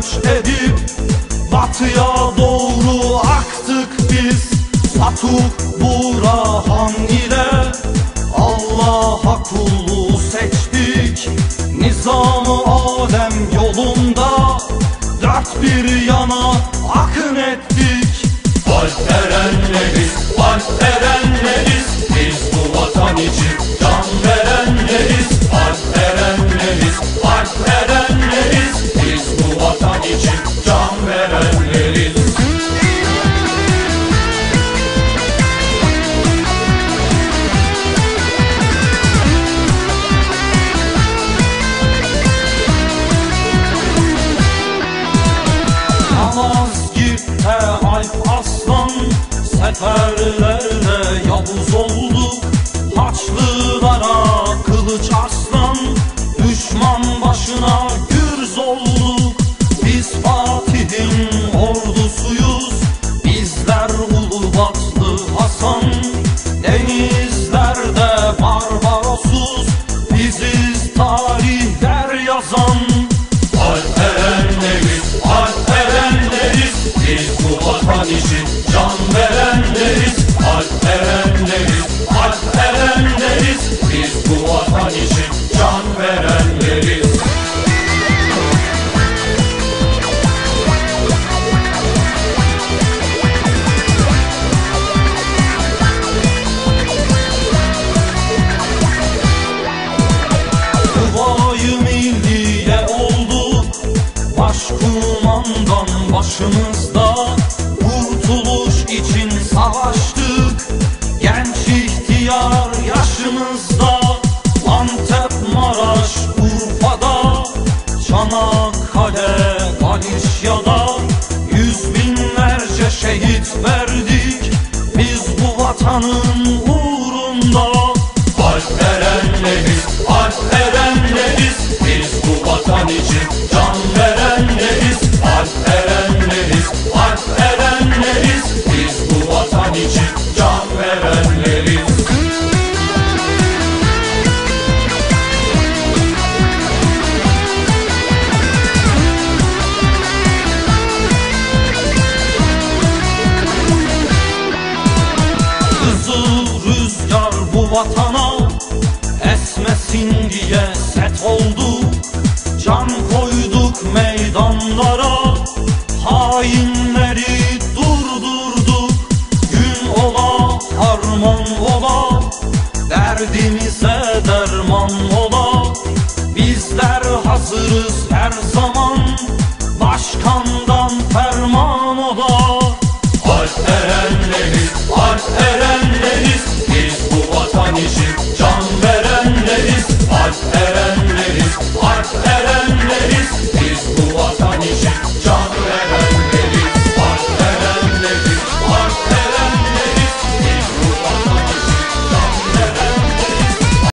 göç edip Batıya doğru aktık biz. Atıp Burahan ile Allah'a kulu seçtik. Nizamı alem yolunda Dört bir yana akın ettik. Alp erenleriz, alp erenleriz Biz bu vatan için Seferlerde vatan için can verenleriz Alperenleriz, alperenleriz Biz bu vatan için can verenleriz. Başımızda savaştık. Genç yaşımızda Antep, Maraş, Urfa'da Çanakkale, Galişya'da Yüz binlerce şehit verdik. Biz bu vatanın uğrunda Alperenleriz, alperenleriz vatan için can verenleriz Kızıl rüzgar bu vatana Esmesin diye set oldu. Can koyduk meydanlara hazırız her zaman Başkandan ferman o da Alp erenleri, alp erenleri